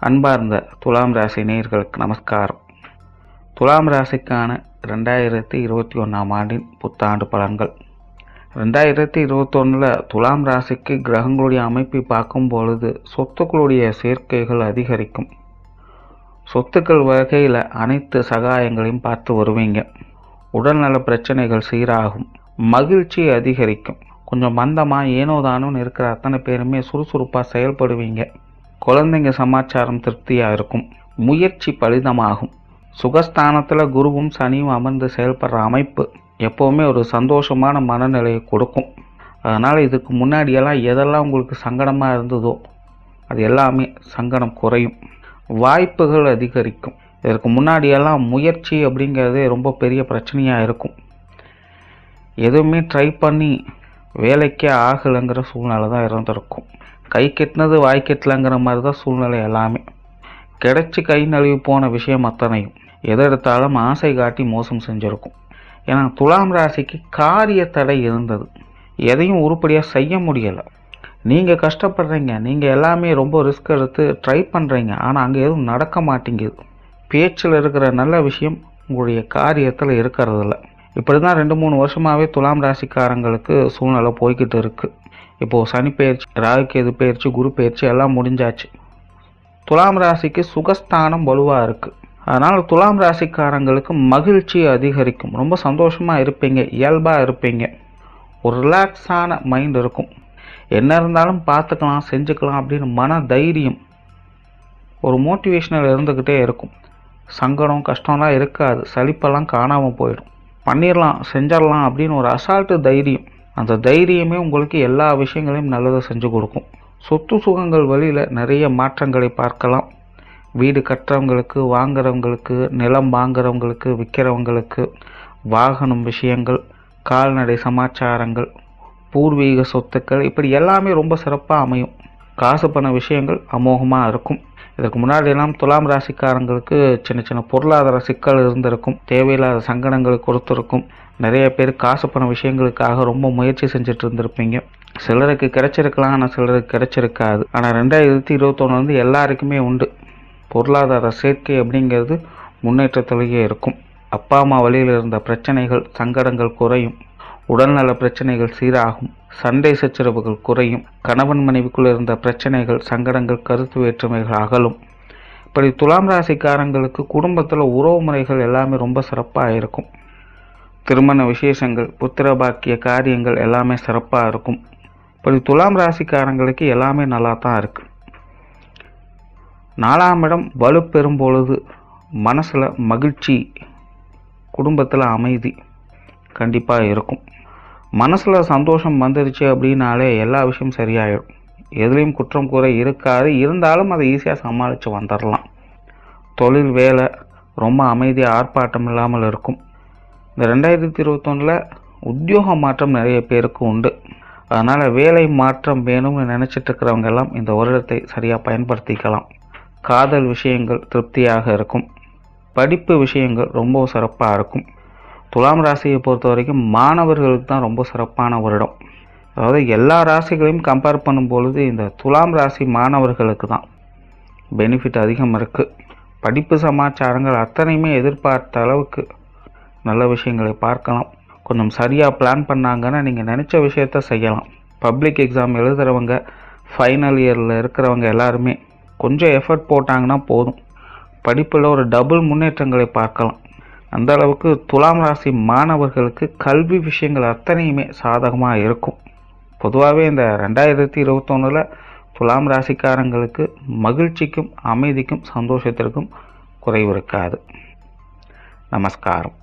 அன்பார்ந்த துலாம் ராசி நேயர்களுக்கு நமஸ்காரம். துலாம் ராசிக்கான ரெண்டாயிரத்தி இருபத்தி ஒன்றாம் ஆண்டின் புத்தாண்டு பலன்கள். ரெண்டாயிரத்தி இருபத்தொன்னில் துலாம் ராசிக்கு கிரகங்களுடைய அமைப்பை பார்க்கும் பொழுது சொத்துக்களுடைய சேர்க்கைகள் அதிகரிக்கும். சொத்துக்கள் வகையில் அனைத்து சகாயங்களையும் பார்த்து வருவீங்க. உடல்நல பிரச்சனைகள் சீராகும். மகிழ்ச்சி அதிகரிக்கும். கொஞ்சம் மந்தமாக ஏனோ தானோன்னு இருக்கிற அத்தனை பேருமே சுறுசுறுப்பாக செயல்படுவீங்க. குழந்தைங்க சமாச்சாரம் திருப்தியாக இருக்கும். முயற்சி பலிதமாகும். சுகஸ்தானத்தில் குருவும் சனியும் அமர்ந்து செயல்படுற அமைப்பு எப்போவுமே ஒரு சந்தோஷமான மனநிலையை கொடுக்கும். அதனால் இதுக்கு முன்னாடியெல்லாம் எதெல்லாம் உங்களுக்கு சங்கடமாக இருந்ததோ அது எல்லாமே சங்கடம் குறையும். வாய்ப்புகள் அதிகரிக்கும். இதற்கு முன்னாடியெல்லாம் முயற்சி அப்படிங்கிறதே ரொம்ப பெரிய பிரச்சனையாக இருக்கும். எதுவுமே ட்ரை பண்ணி வேலைக்கே ஆகலைங்கிற சூழ்நிலை தான் இருந்திருக்கும். கை கெட்டினது வாய் கெட்டலங்கிற மாதிரி தான் சூழ்நிலை எல்லாமே. கிடைச்சி கை நழுவி போன விஷயம் அத்தனையும். எதை எடுத்தாலும் ஆசை காட்டி மோசம் செஞ்சுருக்கும். ஏன்னா துலாம் ராசிக்கு காரிய தடை இருந்தது. எதையும் உருப்படியாக செய்ய முடியலை. நீங்கள் கஷ்டப்படுறீங்க நீங்கள் எல்லாமே ரொம்ப ரிஸ்க் எடுத்து ட்ரை பண்ணுறீங்க ஆனால் அங்கே எதுவும் நடக்க மாட்டேங்குது. பேச்சில் இருக்கிற நல்ல விஷயம் உங்களுடைய காரியத்தில் இருக்கிறதில்ல. இப்படி தான் ரெண்டு மூணு வருஷமாகவே துலாம் ராசிக்காரங்களுக்கு சூழ்நிலை போய்கிட்டு இருக்குது இப்போது சனி பயிற்சி ராகுகேது பயிற்சி குரு பயிற்சி எல்லாம் முடிஞ்சாச்சு. துலாம் ராசிக்கு சுகஸ்தானம் வலுவாக இருக்குது அதனால் துலாம் ராசிக்காரங்களுக்கு மகிழ்ச்சி அதிகரிக்கும். ரொம்ப சந்தோஷமாக இருப்பீங்க இயல்பாக இருப்பீங்க. ஒரு ரிலாக்ஸான மைண்ட் இருக்கும். என்ன இருந்தாலும் பார்த்துக்கலாம் செஞ்சுக்கலாம் அப்படின்னு மன தைரியம் ஒரு மோட்டிவேஷனல் இருந்துக்கிட்டே இருக்கும். சங்கடம் கஷ்டம்லாம் இருக்காது. சலிப்பெல்லாம் காணாமல் போயிடும். பண்ணிடலாம் செஞ்சிடலாம் அப்படின்னு ஒரு அசால்ட்டு தைரியம். அந்த தைரியமே உங்களுக்கு எல்லா விஷயங்களையும் நல்லதை செஞ்சு கொடுக்கும். சொத்து சுகங்கள் வழியில் நிறைய மாற்றங்களை பார்க்கலாம். வீடு கட்டுறவங்களுக்கு வாங்குறவங்களுக்கு நிலம் வாங்குறவங்களுக்கு விற்கிறவங்களுக்கு வாகனம் விஷயங்கள் கால்நடை சமாச்சாரங்கள் பூர்வீக சொத்துக்கள் இப்படி எல்லாமே ரொம்ப சிறப்பாக அமையும். காசு பண்ண விஷயங்கள் அமோகமாக இருக்கும். இதுக்கு முன்னாடியெல்லாம் துலாம் ராசிக்காரங்களுக்கு சின்ன சின்ன பொருளாதார சிக்கல் இருந்திருக்கும் தேவையில்லாத சங்கடங்களை கொடுத்துருக்கும். நிறைய பேர் காசு பண விஷயங்களுக்காக ரொம்ப முயற்சி செஞ்சுட்டு இருந்திருப்பீங்க. சிலருக்கு கிடைச்சிருக்கலாம் ஆனால் சிலருக்கு கிடைச்சிருக்காது. ஆனால் ரெண்டாயிரத்தி இருபத்தொன்று வந்து எல்லாருக்குமே உண்டு. பொருளாதார சேர்க்கை அப்படிங்கிறது முன்னேற்றத்திலேயே இருக்கும். அப்பா அம்மா வழியில் இருந்த பிரச்சனைகள் சங்கடங்கள் குறையும். உடல்நல பிரச்சனைகள் சீராகும் சண்டை சச்சரவுகள் குறையும் கணவன் மனைவிக்குள் இருந்த பிரச்சனைகள் சங்கடங்கள் கருத்து வேற்றுமைகள் அகலும். இப்படி துலாம் ராசிக்காரங்களுக்கு குடும்பத்தில் உறவு முறைகள் எல்லாமே ரொம்ப சிறப்பாக இருக்கும். திருமண விசேஷங்கள் புத்திர பாக்கிய காரியங்கள் எல்லாமே சிறப்பாக இருக்கும். இப்படி துலாம் ராசிக்காரங்களுக்கு எல்லாமே நல்லா தான் இருக்குது நாலாம் இடம் வலுப்பெறும் பொழுது மனசில் மகிழ்ச்சி குடும்பத்தில் அமைதி கண்டிப்பாக இருக்கும். மனசில் சந்தோஷம் வந்துருச்சு அப்படின்னாலே எல்லா விஷயம் சரியாயிடும். எதுலேயும் குற்றம் குறை இருக்காது. இருந்தாலும் அதை ஈஸியாக சமாளித்து வந்துடலாம் தொழில் வேலை ரொம்ப அமைதியாக ஆர்ப்பாட்டம் இல்லாமல் இருக்கும். இந்த ரெண்டாயிரத்தி இருபத்தொன்னில் உத்தியோக மாற்றம் நிறைய பேருக்கு உண்டு. அதனால் வேலை மாற்றம் வேணும்னு நினச்சிட்டு இருக்கிறவங்க எல்லாம் இந்த வருடத்தை சரியாக பயன்படுத்திக்கலாம். காதல் விஷயங்கள் திருப்தியாக இருக்கும். படிப்பு விஷயங்கள் ரொம்ப சிறப்பாக இருக்கும். துலாம் ராசியை பொறுத்த வரைக்கும் மாணவர்களுக்கு தான் ரொம்ப சிறப்பான வருடம். அதாவது எல்லா ராசிகளையும் கம்பேர் பண்ணும் பொழுது இந்த துலாம் ராசி மாணவர்களுக்கு தான் பெனிஃபிட் அதிகம் இருக்குது படிப்பு சமாச்சாரங்கள் அத்தனையுமே எதிர்பார்த்த அளவுக்கு நல்ல விஷயங்களை பார்க்கலாம். கொஞ்சம் சரியாக பிளான் பண்ணாங்கன்னா நீங்கள் நினச்ச விஷயத்த செய்யலாம். பப்ளிக் எக்ஸாம் எழுதுகிறவங்க ஃபைனல் இயரில் இருக்கிறவங்க எல்லாருமே கொஞ்சம் எஃபர்ட் போட்டாங்கன்னா போதும். படிப்பில் ஒரு டபுள் முன்னேற்றங்களை பார்க்கலாம். அந்த அளவுக்கு துலாம் ராசி மாணவர்களுக்கு கல்வி விஷயங்கள் அத்தனையுமே சாதகமாக இருக்கும். பொதுவாகவே இந்த ரெண்டாயிரத்தி இருபத்தொன்னில் துலாம் ராசிக்காரங்களுக்கு மகிழ்ச்சிக்கும் அமைதிக்கும் சந்தோஷத்திற்கும் குறைவு இருக்காது. நமஸ்காரம்.